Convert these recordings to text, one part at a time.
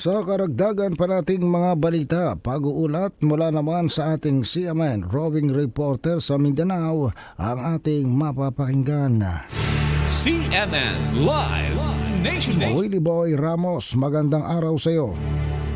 Sa karagdagan pa nating mga balita, pag-uulat mula naman sa ating CMN roving reporter sa Mindanao ang ating mapapakinggan. CNN Live Nation. Willie Boy Ramos, magandang araw sa iyo.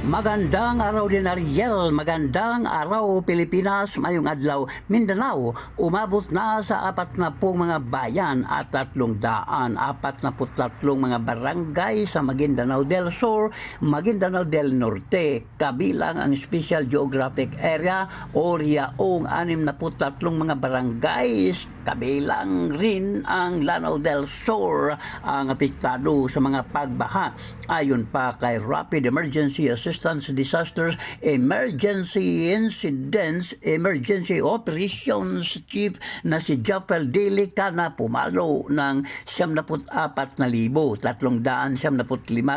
Magandang araw din Ariel, magandang araw Pilipinas, mayong adlaw Mindanao, umabot na sa apat na pong mga bayan at tatlong daan, apat na tatlong mga barangay sa Maguindanao del Sur, Maguindanao del Norte, kabilang ang Special Geographic Area o riyaong anim na tatlong mga barangays, kabilang rin ang Lanao del Sur ang apektado sa mga pagbaha. Ayon pa kay Rapid Emergency Assistance Disasters Emergency Incidents Emergency Operations Chief na si Jaffel Delica na pumalo ng 74,375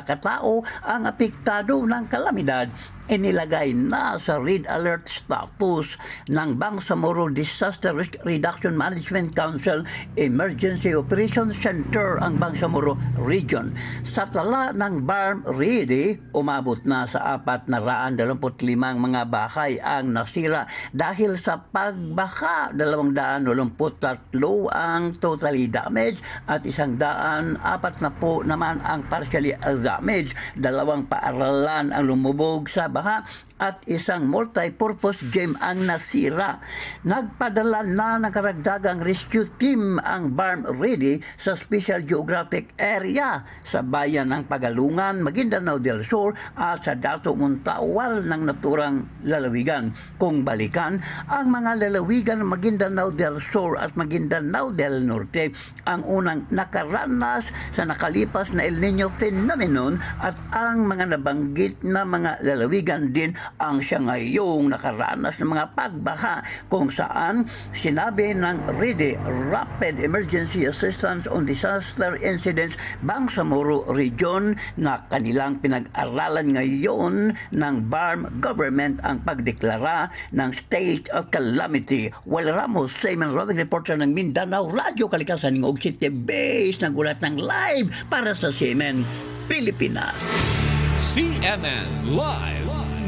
katao ang apektado ng kalamidad inilagay na sa red alert status ng Bangsamoro Disaster Risk Reduction Management Council Emergency Operations Center ang Bangsamoro Region. Sa tala ng BARM Ready, umabot na sa 425 mga bahay ang nasira dahil sa pagbaka 283 ang totally damaged at isang daan apat na po naman ang partially damaged. Dalawang paaralan ang lumubog sa baha at isang multi-purpose gym ang nasira. Nagpadala na ng karagdagang rescue team ang BARM Ready sa Special Geographic Area sa bayan ng Pagalungan, Maguindanao del Sur at sa Dato Muntawal ng naturang lalawigan. Kung balikan, ang mga lalawigan ng Maguindanao del Sur at Maguindanao del Norte ang unang nakaranas sa nakalipas na El Nino phenomenon at ang mga nabanggit na mga lalawigan din ang siya ngayong nakaranas ng mga pagbaha kung saan sinabi ng RIDE Rapid Emergency Assistance on Disaster Incidents Bangsamoro Region na kanilang pinag-aralan ngayon ng BARM government ang pagdeklara ng state of calamity. Well, Ramos, Simon Roving Reporter ng Mindanao Radio Kalikasan ng Og City Base nagulat ng live para sa Simen, Pilipinas. CNN Live